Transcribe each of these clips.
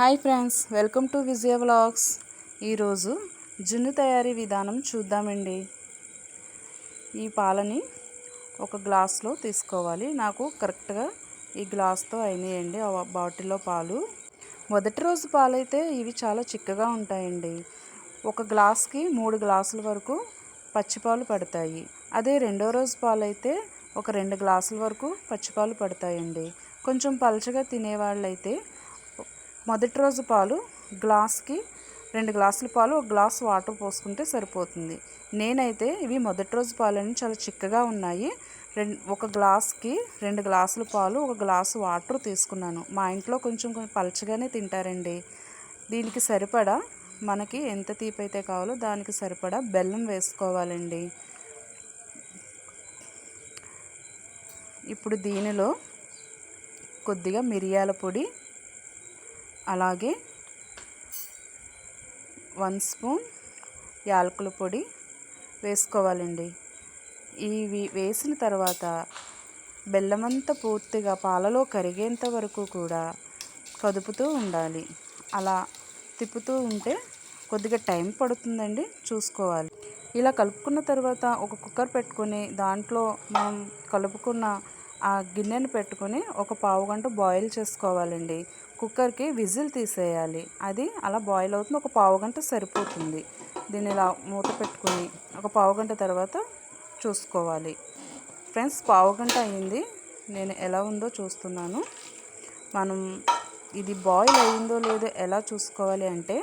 Hi friends welcome to Vijaya vlogs. ఈరోజు జున్ను తయారీ విధానం చూద్దామండి. ఈ పాలని ఒక గ్లాస్లో తీసుకోవాలి. నాకు కరెక్ట్గా ఈ గ్లాస్తో అయినాయండి బాటిల్లో పాలు. మొదటి రోజు పాలైతే ఇవి చాలా చిక్కగా ఉంటాయండి. ఒక గ్లాస్కి మూడు గ్లాసుల వరకు పచ్చిపాలు పడతాయి. అదే రెండో రోజు పాలైతే ఒక రెండు గ్లాసుల వరకు పచ్చిపాలు పడతాయండి. కొంచెం పలచగా తినేవాళ్ళైతే మొదటి రోజు పాలు గ్లాస్కి రెండు గ్లాసుల పాలు ఒక గ్లాస్ వాటర్ పోసుకుంటే సరిపోతుంది. నేనైతే ఇవి మొదటి రోజు పాలని చాలా చిక్కగా ఉన్నాయి. రెండు ఒక గ్లాస్కి రెండు గ్లాసుల పాలు ఒక గ్లాసు వాటర్ తీసుకున్నాను. మా ఇంట్లో కొంచెం కొంచెం పలచగానే తింటారండి. దీనికి సరిపడా మనకి ఎంత తీపి అయితే కావాలో దానికి సరిపడా బెల్లం వేసుకోవాలండి. ఇప్పుడు దీనిలో కొద్దిగా మిరియాల పొడి అలాగే వన్ స్పూన్ యాలకుల పొడి వేసుకోవాలండి. ఇవి వేసిన తర్వాత బెల్లమంతా పూర్తిగా పాలలో కరిగేంత వరకు కూడా కదుపుతూ ఉండాలి. అలా తిప్పుతూ ఉంటే కొద్దిగా టైం పడుతుందండి చూసుకోవాలి. ఇలా కలుపుకున్న తర్వాత ఒక కుక్కర్ పెట్టుకొని దాంట్లో మనం కలుపుకున్న ఆ గిన్నెను పెట్టుకొని ఒక పావు గంట బాయిల్ చేసుకోవాలండి. కుక్కర్కి విజిల్ తీసేయాలి. అది అలా బాయిల్ అవుతుంది. ఒక పావు గంట సరిపోతుంది. దీన్ని ఇలా మూత పెట్టుకొని ఒక పావు గంట తర్వాత చూసుకోవాలి. ఫ్రెండ్స్ పావు గంట అయింది. నేను ఎలా ఉందో చూస్తున్నాను. మనం ఇది బాయిల్ అయిందో లేదో ఎలా చూసుకోవాలి అంటే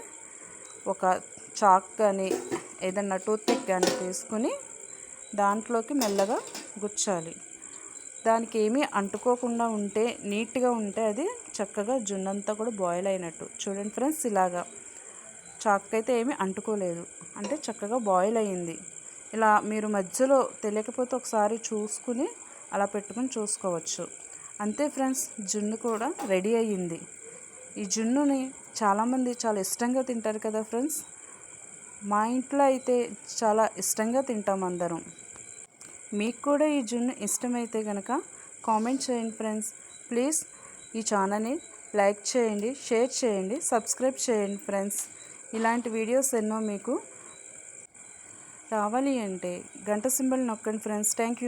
ఒక చాక్ కానీ ఏదన్నా టూత్పిక్ కానీ తీసుకుని దాంట్లోకి మెల్లగా గుచ్చాలి. దానికి ఏమీ అంటుకోకుండా ఉంటే నీట్గా ఉంటే అది చక్కగా జున్నంతా కూడా బాయిల్ అయినట్టు. చూడండి ఫ్రెండ్స్ ఇలాగా. చాక్ అయితే ఏమీ అంటుకోలేదు. అంటే చక్కగా బాయిల్ అయ్యింది. ఇలా మీరు మధ్యలో తెలియకపోతే ఒకసారి చూసుకుని అలా పెట్టుకుని చూసుకోవచ్చు. అంతే ఫ్రెండ్స్ జున్ను కూడా రెడీ అయ్యింది. ఈ జున్నుని చాలామంది చాలా ఇష్టంగా తింటారు కదా ఫ్రెండ్స్? మా ఇంట్లో అయితే చాలా ఇష్టంగా తింటాం అందరం. మీకు కూడా ఈ జున్ను ఇష్టమైతే కనుక కామెంట్ చేయండి ఫ్రెండ్స్. ప్లీజ్ ఈ ఛానల్ని లైక్ చేయండి షేర్ చేయండి సబ్స్క్రైబ్ చేయండి ఫ్రెండ్స్. ఇలాంటి వీడియోస్ ఎన్నో మీకు రావాలి అంటే గంట సింబల్ నొక్కండి ఫ్రెండ్స్. Thank you.